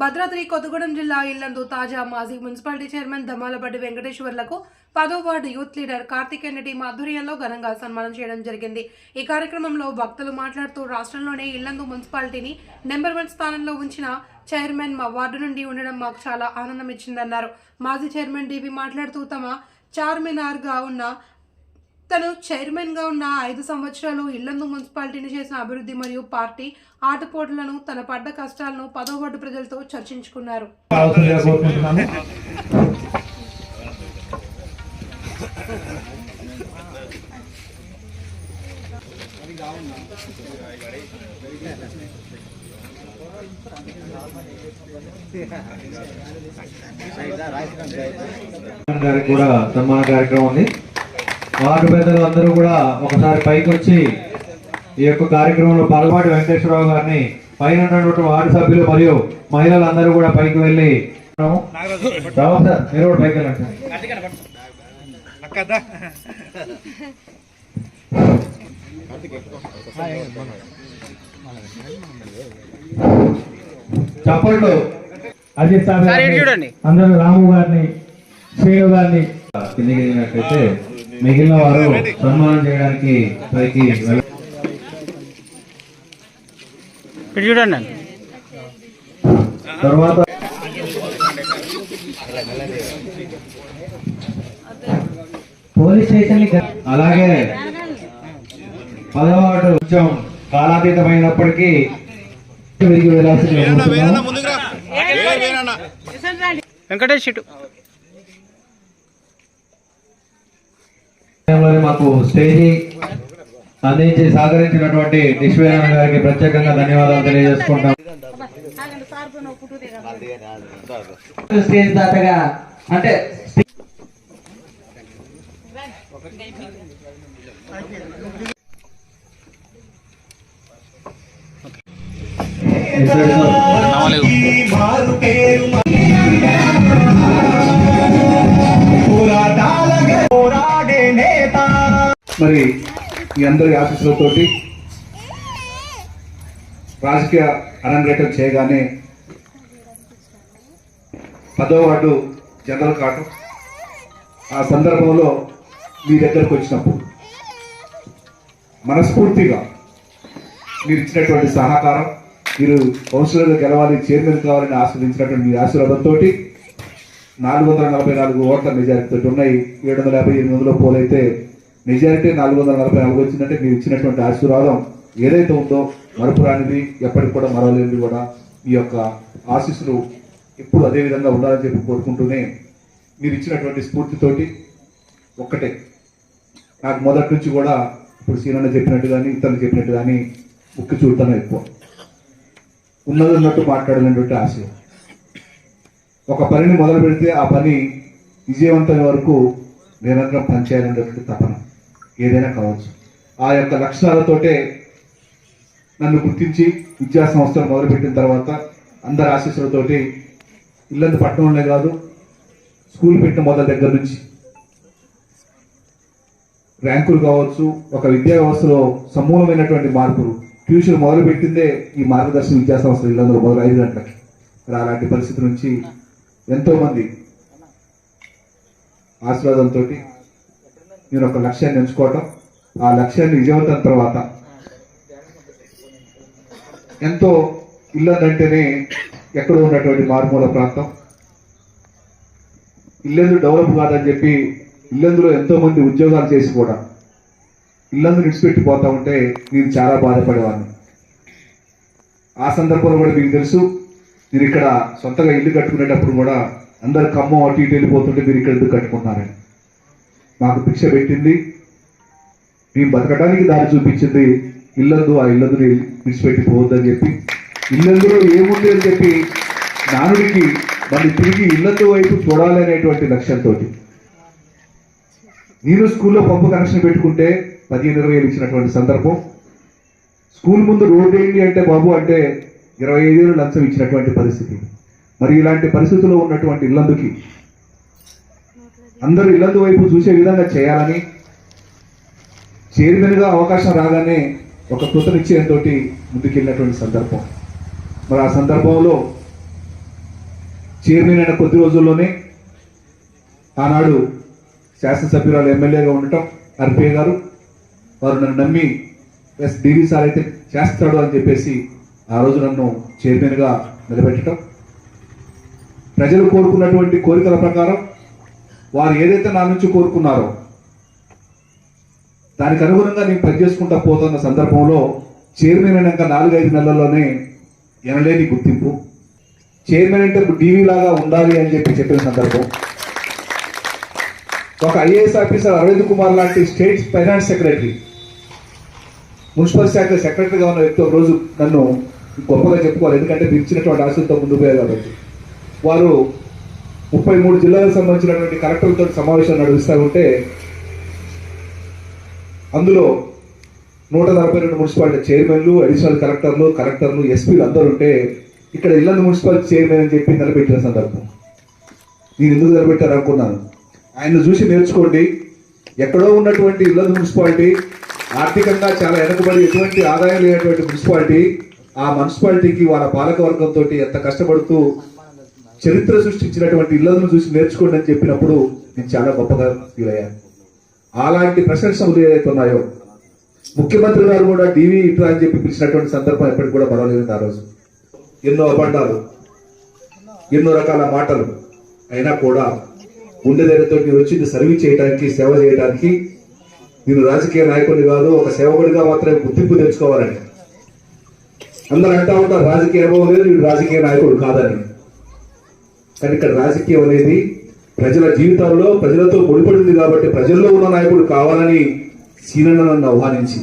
భద్రాద్రి కొత్తగూడెం జిల్లా ఇల్లందు తాజా మాజీ మున్సిపాలిటీ చైర్మన్ దమాలబడ్డి వెంకటేశ్వర్లకు పదో ward youth leader Karthikeya team ఆధ్వర్యంలో ఘనంగా సన్మానం చేయడం జరిగింది. ఈ కార్యక్రమంలో భక్తులు మాట్లాడుతూ రాష్ట్రంలోనే ఇల్లందు మున్సిపాలిటీని నెంబర్ వన్ స్థానంలో ఉంచిన చైర్మన్ మా వార్డు నుండి ఉండడం మాకు చాలా ఆనందం ఇచ్చిందన్నారు. మాజీ చైర్మన్ డివి మాట్లాడుతూ తమ చార్మినార్గా ఉన్న తను చైర్మన్గా ఉన్న ఐదు సంవత్సరాలు ఇల్లందు మున్సిపాలిటీని చేసిన అభివృద్ధి మరియు పార్టీ ఆటపోట్లను తన పడ్డ కష్టాలను పదోబడ్డు ప్రజలతో చర్చించుకున్నారు. కూడా సన్మాన కార్యక్రమం ఉంది. వార్డు పెద్దలు అందరూ కూడా ఒకసారి పైకి వచ్చి ఈ యొక్క కార్యక్రమంలో పాల్గొంటే వెంకటేశ్వరరావు గారిని పైన ఉన్నటువంటి వార్డు సభ్యులు మరియు మహిళలందరూ కూడా పైకి వెళ్ళి రావు సార్ మీరు కూడా పైకి వెళ్ళండి. చప్పట్లు. అజిత్ సార్ అందరూ రాము గారిని శ్రీను గారిని కిందికి దిగినట్లయితే మిగిలిన వారు సన్మానం చేయడానికి పైకి చూడండి తర్వాత పోలీస్ స్టేషన్ అలాగే పదవాడు కొంచెం కాలాతీతమైనప్పటికీ తిరిగి వెళ్ళాల్సింది వెంకటేష్ ఇటు సమయంలోనే మాకు స్టేజీ అందించి సహకరించినటువంటి విశ్వేశ్వర గారికి ప్రత్యేకంగా ధన్యవాదాలు తెలియజేసుకుంటాం స్టేజ్ దాతగా అంటే మరి మరి మీ అందరి ఆఫీసులతోటి రాజకీయ అరంగేటం చేయగానే పదో వార్డు జనరల్ కాటు. ఆ సందర్భంలో మీ దగ్గరకు వచ్చినప్పుడు మనస్ఫూర్తిగా మీరు ఇచ్చినటువంటి సహకారం మీరు కౌన్సిలర్లు గెలవాలి చైర్మన్ కావాలని ఆస్వాదించినటువంటి మీ ఆశీర్వాదంతో నాలుగు వందల నలభై నాలుగు ఓట్ల మెజారిటీతో ఉన్నాయి. ఏడు వందల యాభై ఎనిమిది వందల పోలైతే మెజారిటీ నాలుగు వందల నలభై నాలుగు వచ్చిందంటే మీరు ఇచ్చినటువంటి ఆశీర్వాదం ఏదైతే ఉందో మరపురానిది ఎప్పటికి కూడా మరవలేనిది కూడా ఈ యొక్క ఆశీస్సులు ఎప్పుడు అదే విధంగా ఉండాలని చెప్పి కోరుకుంటూనే మీరు ఇచ్చినటువంటి స్ఫూర్తితోటి ఒక్కటే. నాకు మొదటి నుంచి కూడా ఇప్పుడు సీనన్న చెప్పినట్టు కానీ ఇతను చెప్పినట్టు కానీ ముక్కు చూడటం ఎక్కువ. ఉన్నది ఉన్నట్టు మాట్లాడాలనేటువంటి ఆశయం ఒక పనిని మొదలు పెడితే ఆ పని విజయవంతమైన వరకు నిరంతరం పనిచేయాలనేటువంటి తపన. ఏదైనా కావచ్చు. ఆ యొక్క లక్షణాలతోటే నన్ను గుర్తించి విద్యా సంస్థలు మొదలుపెట్టిన తర్వాత అందరి ఆశీస్సులతోటి ఇల్లంత పట్టణంలో కాదు స్కూల్ పెట్టిన మొదల దగ్గర నుంచి ర్యాంకులు కావచ్చు ఒక విద్యా వ్యవస్థలో సమూలమైనటువంటి మార్పులు ట్యూషన్ మొదలుపెట్టిందే ఈ మార్గదర్శన విద్యా సంస్థలు ఇల్లందులో మొదలు ఐదు గంటలకి. అలాంటి పరిస్థితి నుంచి ఎంతోమంది ఆశీర్వాదంతో నేను ఒక లక్ష్యాన్ని ఎంచుకోవటం ఆ లక్ష్యాన్ని విజయవంతం తర్వాత ఎంతో ఇల్లందంటేనే ఎక్కడో ఉన్నటువంటి మారుమూల ప్రాంతం. ఇల్లెందు డెవలప్ కాదని చెప్పి ఇల్లెందులో ఎంతో మంది ఉద్యోగాలు చేసి కూడా ఇల్లందు విడిచిపెట్టిపోతా ఉంటే నేను చాలా బాధపడేవాడిని ఆ సందర్భంలో కూడా మీకు తెలుసు మీరు ఇక్కడ సొంతగా ఇల్లు కట్టుకునేటప్పుడు కూడా అందరు ఖమ్మం అటు ఇటు వెళ్ళిపోతుంటే మీరు ఇక్కడ ఎందుకు కట్టుకున్నారని. మాకు భిక్ష పెట్టింది. మేము బతకడానికి దారి చూపించింది. ఇల్లందు ఆ ఇల్లందుని విడిచిపెట్టి పోవద్దని చెప్పి ఇల్లందులో ఏముంది అని చెప్పి నానుడికి మళ్ళీ తిరిగి ఇల్లందు వైపు చూడాలి అనేటువంటి లక్ష్యంతో నేను స్కూల్లో పంపు కనెక్షన్ పెట్టుకుంటే పదిహేను ఇరవై వేలు ఇచ్చినటువంటి సందర్భం. స్కూల్ ముందు రోడ్డు ఏంటి అంటే బాబు అంటే ఇరవై ఐదు వేలు లంచం ఇచ్చినటువంటి పరిస్థితి. మరి ఇలాంటి పరిస్థితుల్లో ఉన్నటువంటి ఇల్లందుకి అందరూ ఇల్లందు వైపు చూసే విధంగా చేయాలని చైర్మన్గా అవకాశం రాగానే ఒక కృతనిశ్చయంతో ముందుకెళ్ళినటువంటి సందర్భం. మరి ఆ సందర్భంలో చైర్మన్ అయిన కొద్ది రోజుల్లోనే ఆనాడు శాసనసభ్యురాలు ఎమ్మెల్యేగా ఉండటం అర్పే గారు వారు నన్ను నమ్మి ఎస్ డివి సార్ అయితే చేస్తాడు అని చెప్పేసి ఆ రోజు నన్ను చైర్మన్గా నిలబెట్టడం ప్రజలు కోరుకున్నటువంటి కోరికల ప్రకారం వారు ఏదైతే నా నుంచి కోరుకున్నారో దానికి అనుగుణంగా నేను పనిచేసుకుంటా పోతున్న సందర్భంలో చైర్మన్ అయినాక నాలుగైదు నెలల్లోనే ఎనలేని గుర్తింపు. చైర్మన్ అంటే డీవీ లాగా ఉండాలి అని చెప్పి చెప్పిన సందర్భం. ఒక ఐఏఎస్ ఆఫీసర్ అరవింద్ కుమార్ లాంటి స్టేట్ ఫైనాన్స్ సెక్రటరీ. మున్సిపల్ శాఖ సెక్రటరీగా ఉన్న వ్యక్తి రోజు నన్ను గొప్పగా చెప్పుకోవాలి ఎందుకంటే మీరు ఇచ్చినటువంటి ఆశలతో ముందు పోయారు కాబట్టి. వారు ముప్పై మూడు జిల్లాలకు సంబంధించినటువంటి కలెక్టర్లతో సమావేశాలు నడుస్తూ ఉంటే అందులో నూట నలభై రెండు మున్సిపాలిటీ చైర్మన్లు అడిషనల్ కలెక్టర్లు కలెక్టర్లు ఎస్పీలు అందరూ ఉంటే ఇక్కడ ఇల్లందు మున్సిపాలిటీ చైర్మన్ అని చెప్పి నిలబెట్టిన సందర్భం. నేను ఎందుకు నిలబెట్టారు అనుకున్నాను ఆయన చూసి నేర్చుకోండి. ఎక్కడో ఉన్నటువంటి ఇల్లందు మున్సిపాలిటీ ఆర్థికంగా చాలా వెనుకబడి ఎటువంటి ఆదాయం లేనటువంటి మున్సిపాలిటీ ఆ మున్సిపాలిటీకి వాళ్ళ పాలకవర్గంతో ఎంత కష్టపడుతూ చరిత్ర సృష్టించినటువంటి ఇళ్ళను చూసి నేర్చుకోండి అని చెప్పినప్పుడు నేను చాలా గొప్పగా ఫీల్ అయ్యాను. అలాంటి ప్రశంసలు ఏదైతే ఉన్నాయో ముఖ్యమంత్రి గారు కూడా టీవీ ఇట్లా అని చెప్పి పిలిచినటువంటి సందర్భం ఎప్పటికి కూడా పర్వాలేదు ఆ రోజు. ఎన్నో అబండాలు ఎన్నో రకాల మాటలు అయినా కూడా ఉండేదైనతో నేను వచ్చింది సర్వీస్ చేయడానికి సేవ చేయడానికి నేను రాజకీయ నాయకుడిని కాదు ఒక సేవకుడిగా మాత్రమే గుర్తింపు తెచ్చుకోవాలని. అందరూ అంటా ఉంటారు రాజకీయ అనుభవం లేదు రాజకీయ నాయకుడు కాదని. కానీ ఇక్కడ రాజకీయం అనేది ప్రజల జీవితాల్లో ప్రజలతో ముడిపడింది కాబట్టి ప్రజల్లో ఉన్న నాయకుడు కావాలని సీనన్న నన్ను ఆహ్వానించి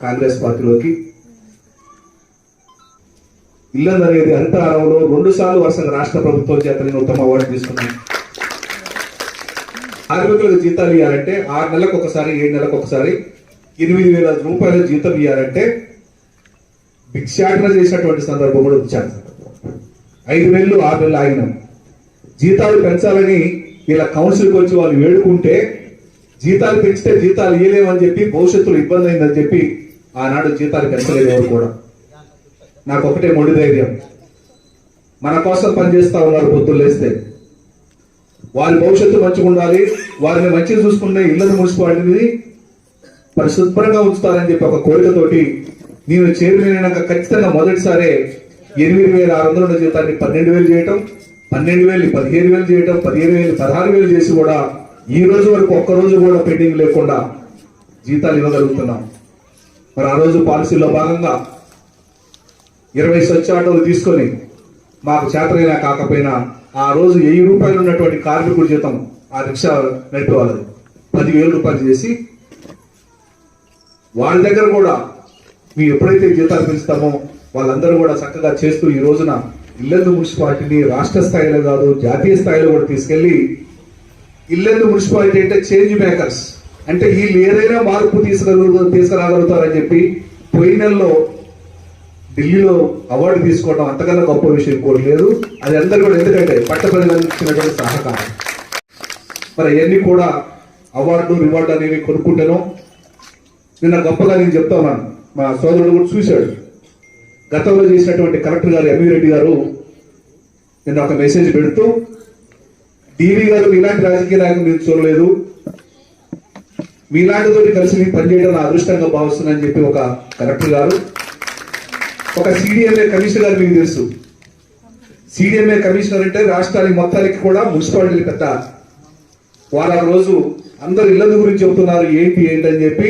కాంగ్రెస్ పార్టీలోకి. ఇల్లందు అనేది హరితహారంలో రెండు సార్లు వరుసగా రాష్ట్ర ప్రభుత్వం చేత నేను ఉత్తమ అవార్డు తీసుకున్నాను. కార్మికులకు జీతాలు ఇవ్వాలంటే ఆరు నెలలకు ఒకసారి ఏడు నెలలకు ఒకసారి ఎనిమిది వేల రూపాయల జీతం ఇవ్వాలంటే భిక్షాటన చేసినటువంటి సందర్భం కూడా వచ్చాను. ఐదు నెలలు ఆరు నెలలు ఆగినాం. జీతాలు పెంచాలని ఇలా కౌన్సిల్కి వచ్చి వాళ్ళు వేడుకుంటే జీతాలు పెంచితే జీతాలు ఇవ్వలేమని చెప్పి భవిష్యత్తులో ఇబ్బంది అయిందని చెప్పి ఆనాడు జీతాలు పెంచలేదు ఎవరు కూడా. నాకు ఒకటే మొండి ధైర్యం. మన కోసం పనిచేస్తా ఉన్నారు పొద్దున్న లేస్తే. వారి భవిష్యత్తు మంచిగా ఉండాలి వారిని మంచిగా చూసుకునే ఇళ్ళను మున్సిపాలిటీని పరిశుభ్రంగా ఉంచుతారని చెప్పి ఒక కోరికతోటి నేను చేరినాక ఖచ్చితంగా మొదటిసారే ఎనిమిది వేల ఆరు వందల జీతాన్ని పన్నెండు వేలు చేయటం పన్నెండు వేలు పదిహేను వేలు చేయటం పదిహేను వేలు పదహారు వేలు చేసి కూడా ఈ రోజు వరకు ఒక్క రోజు కూడా పెండింగ్ లేకుండా జీతాలు ఇవ్వగలుగుతున్నాం. మరి ఆ రోజు పాలసీలో భాగంగా ఇరవై స్వచ్ఛ ఆటోలు తీసుకొని మాకు చేతనైనా కాకపోయినా ఆ రోజు వెయ్యి రూపాయలు ఉన్నటువంటి కార్మికుడి జీతం ఆ రిక్షా నడిపే వాళ్ళది. పదివేల రూపాయలు చేసి వాళ్ళ దగ్గర కూడా మేము ఎప్పుడైతే జీతాలు పెంచుతామో వాళ్ళందరూ కూడా చక్కగా చేస్తూ ఈ రోజున ఇల్లెందు మున్సిపాలిటీని రాష్ట్ర స్థాయిలో కాదు జాతీయ స్థాయిలో కూడా తీసుకెళ్ళి ఇల్లెందు మున్సిపాలిటీ అంటే చేంజ్ మేకర్స్. అంటే వీళ్ళు ఏదైనా మార్పు తీసుకురాగలుగు తీసుకురాగలుగుతారని చెప్పి పోయిన నెలలో ఢిల్లీలో అవార్డు తీసుకోవడం అంతకన్నా గొప్ప విషయం కోరలేదు అది అందరు కూడా ఎందుకంటే పట్ట ప్రజలకు సహకారం. మరి అవన్నీ కూడా అవార్డు రివార్డు అనేవి కొనుక్కుంటాను నిన్న గొప్పగా నేను చెప్తా ఉన్నాను. మా సోదరుడు కూడా చూశాడు. గతంలో చేసినటువంటి కలెక్టర్ గారు ఎంవీ రెడ్డి గారు నేను ఒక మెసేజ్ పెడుతూ డివి గారు ఇలాంటి రాజకీయ నాయకులు నేను చూడలేదు. మీలాంటితో కలిసి నేను పనిచేయడం నా అదృష్టంగా భావిస్తున్నానని చెప్పి ఒక కలెక్టర్ గారు ఒక సీడిఎంఏ కమిషనర్ గారు మీకు తెలుసు. సీడిఎంఏ కమిషనర్ అంటే రాష్ట్రానికి మొత్తానికి కూడా మున్సిపాలిటీ పెద్ద. వారు ఆ రోజు అందరు ఇళ్ళ గురించి చెబుతున్నారు ఏంటి ఏంటి అని చెప్పి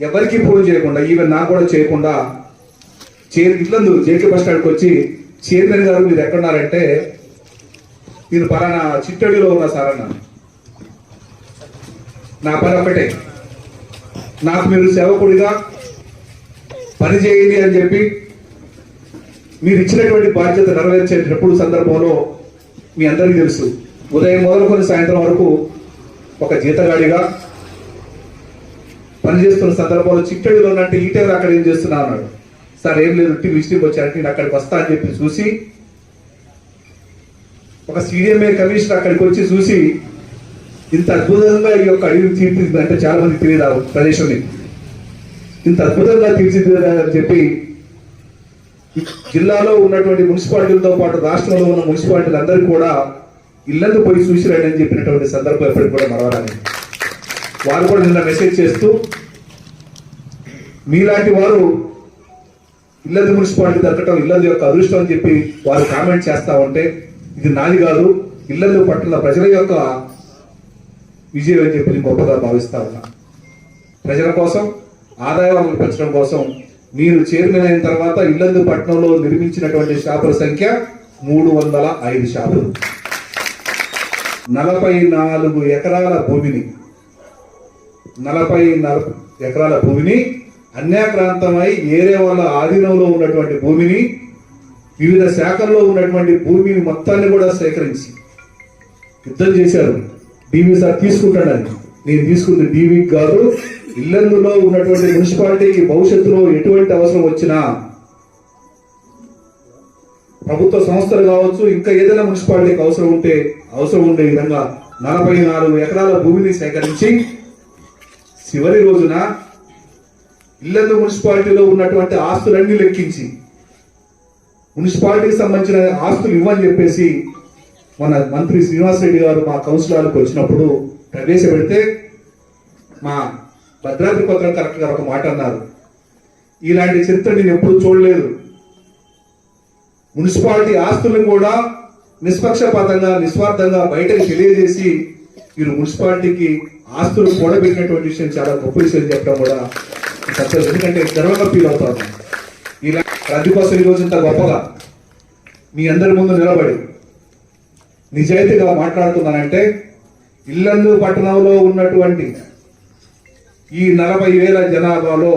ఎవరికి ఫోన్ చేయకుండా ఈవెన్ నాకు కూడా చేయకుండా చైర్ ఇల్లందు జేకే బస్ స్టాండ్కి వచ్చి చైర్మన్ గారు మీరు ఎక్కడున్నారంటే నేను పలానా చిట్టడిలో ఉన్నా సార్ అన్నాను నా పని ఒకటే నాకు మీరు సేవకుడిగా పని చేయండి అని చెప్పి మీరు ఇచ్చినటువంటి బాధ్యత నెరవేర్చేటప్పుడు సందర్భంలో మీ అందరికీ తెలుసు. ఉదయం మొదలుకొని సాయంత్రం వరకు ఒక జీతగాడిగా పనిచేస్తున్న సందర్భంలో చిట్టడిలో ఉన్నట్టు ఈ అక్కడ ఏం చేస్తున్నా అన్నాడు. సార్ ఏం లేదు టీ విజిటింగ్ వచ్చారంటే నేను అక్కడికి వస్తా అని చెప్పి చూసి ఒక సీడిఎంఏ కమిషనర్ అక్కడికి వచ్చి చూసి ఇంత అద్భుతంగా ఈ యొక్క అడవిని తీర్చింది అంటే చాలా మంది తెలియదు ఆ ప్రదేశంని. ఇంత అద్భుతంగా తీర్చిదిద్దారని చెప్పి జిల్లాలో ఉన్నటువంటి మున్సిపాలిటీలతో పాటు రాష్ట్రంలో ఉన్న మున్సిపాలిటీలు అందరూ కూడా ఇల్లందు పోయి చూసిరాడని చెప్పినటువంటి సందర్భం ఎప్పటికి కూడా మరవరాలి వారు కూడా నిన్న మెసేజ్ చేస్తూ మీలాంటి వారు ఇల్లది మున్సిపాలిటీ దక్కటం ఇల్లది యొక్క అదృష్టం అని చెప్పి వారు కామెంట్ చేస్తా ఉంటే ఇది నాది కాదు ఇల్లలు పట్టణ ప్రజల యొక్క విజయం అని చెప్పి గొప్పగా భావిస్తా ఉన్నా. ప్రజల కోసం ఆదాయ వనరులు పెంచడం కోసం మీరు చైర్మన్ అయిన తర్వాత ఇల్లందు పట్టణంలో నిర్మించినటువంటి షాపుల సంఖ్య మూడు వందల ఐదు షాపులు. నలభై నాలుగు ఎకరాల భూమిని నలభై నలభై ఎకరాల భూమిని అన్యాక్రాంతమై ఏరే వాళ్ళ ఆధీనంలో ఉన్నటువంటి భూమిని వివిధ శాఖల్లో ఉన్నటువంటి భూమిని మొత్తాన్ని కూడా సేకరించి యుద్ధం చేశారు. డీవీ సార్ తీసుకుంటాడని నేను తీసుకుంది డీవీ కాదు. ఇల్లందులో ఉన్నటువంటి మున్సిపాలిటీకి భవిష్యత్తులో ఎటువంటి అవసరం వచ్చినా ప్రభుత్వ సంస్థలు కావచ్చు ఇంకా ఏదైనా మున్సిపాలిటీకి అవసరం ఉంటే అవసరం ఉండే విధంగా నలభై నాలుగు ఎకరాల భూమిని సేకరించి చివరి రోజున ఇల్లందు మున్సిపాలిటీలో ఉన్నటువంటి ఆస్తులన్నీ లెక్కించి మున్సిపాలిటీకి సంబంధించిన ఆస్తులు ఇవ్వని చెప్పేసి మన మంత్రి శ్రీనివాస్ రెడ్డి గారు మా కౌన్సిలర్కి వచ్చినప్పుడు ప్రవేశపెడితే మా భద్రాద్రి కొత్త కలెక్టర్ గారు ఒక మాట అన్నారు. ఇలాంటి చరిత్ర నేను ఎప్పుడు చూడలేదు. మున్సిపాలిటీ ఆస్తులను కూడా నిష్పక్షపాతంగా నిస్వార్థంగా బయటకు తెలియజేసి మీరు మున్సిపాలిటీకి ఆస్తులు కూడబెట్టినటువంటి విషయం చాలా గొప్ప విషయం చెప్పడం కూడా సంతోషం ఎందుకంటే గర్వంగా ఫీల్ అవుతాను ఇలా రద్దు కోసం ఈరోజు ఇంత గొప్పగా మీ అందరి ముందు నిలబడి నిజాయితీగా మాట్లాడుతున్నానంటే ఇల్లందు పట్టణంలో ఉన్నటువంటి ఈ నలభై వేల జనాభాలో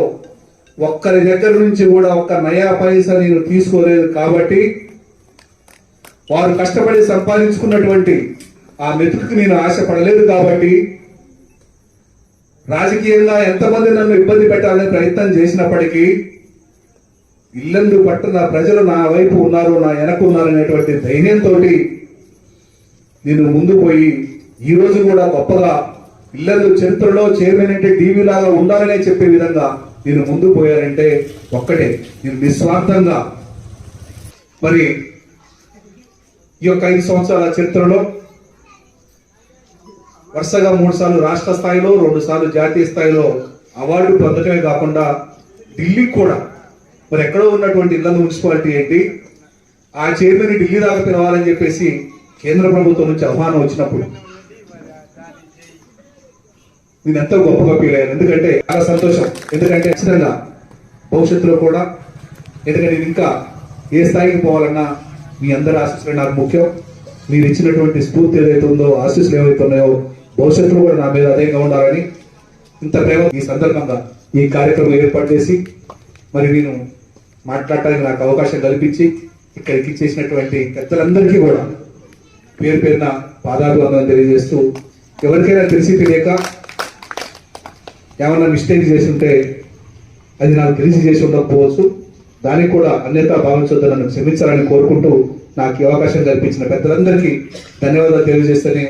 ఒక్కరి దగ్గర నుంచి కూడా ఒక్క నయా పైస నేను తీసుకోలేదు కాబట్టి వారు కష్టపడి సంపాదించుకున్నటువంటి ఆ మెతుకుకి నేను ఆశపడలేదు కాబట్టి రాజకీయంగా ఎంతమంది నన్ను ఇబ్బంది పెట్టాలని ప్రయత్నం చేసినప్పటికీ ఇల్లందు పట్టణ ప్రజలు నా వైపు ఉన్నారు నా వెనక ఉన్నారనేటువంటి ధైర్యంతో నేను ముందు పోయి ఈరోజు కూడా గొప్పగా ఇల్లందు చరిత్రలో చైర్మన్ అంటే డీవీ లాగా ఉండాలనే చెప్పే విధంగా నేను ముందు పోయారంటే ఒక్కటే నేను నిస్వార్థంగా. మరి ఈ యొక్క ఐదు సంవత్సరాల చరిత్రలో వరుసగా మూడు సార్లు రాష్ట్ర స్థాయిలో రెండు సార్లు జాతీయ స్థాయిలో అవార్డు పొందటమే కాకుండా ఢిల్లీకి కూడా. మరి ఎక్కడో ఉన్నటువంటి ఇళ్ళ మున్సిపాలిటీ ఏంటి? ఆ చైర్మన్ ఢిల్లీ దాకా పిలవాలని చెప్పేసి కేంద్ర ప్రభుత్వం నుంచి ఆహ్వానం వచ్చినప్పుడు. నేను ఎంతో గొప్పగా ఫీల్ అయ్యాను ఎందుకంటే చాలా సంతోషం. ఎందుకంటే ఖచ్చితంగా భవిష్యత్తులో కూడా ఎందుకంటే నేను ఇంకా ఏ స్థాయికి పోవాలన్నా మీ అందరి ఆశీస్సులు నాకు ముఖ్యం. మీరు ఇచ్చినటువంటి స్ఫూర్తి ఏదైతే ఉందో ఆశీస్సులు ఏవైతే ఉన్నాయో భవిష్యత్తులో కూడా నా మీద అదేగా ఉండాలని ఇంత ప్రేమ ఈ సందర్భంగా ఈ కార్యక్రమం ఏర్పాటు చేసి మరి నేను మాట్లాడటానికి నాకు అవకాశం కల్పించి ఇక్కడికి ఇచ్చేసినటువంటి పెద్దలందరికీ కూడా పేరు పేరున పాదాభివందనం తెలియజేస్తూ ఎవరికైనా తెలిసి తెలియక ఏమన్నా మిస్టేక్ చేసి ఉంటే అది నాకు తెలిసి చేసి ఉండకపోవచ్చు. దానికి కూడా అన్యత భావించొద్దు నన్ను క్షమించాలని కోరుకుంటూ నాకు అవకాశం కల్పించిన పెద్దలందరికీ ధన్యవాదాలు తెలియజేస్తేనే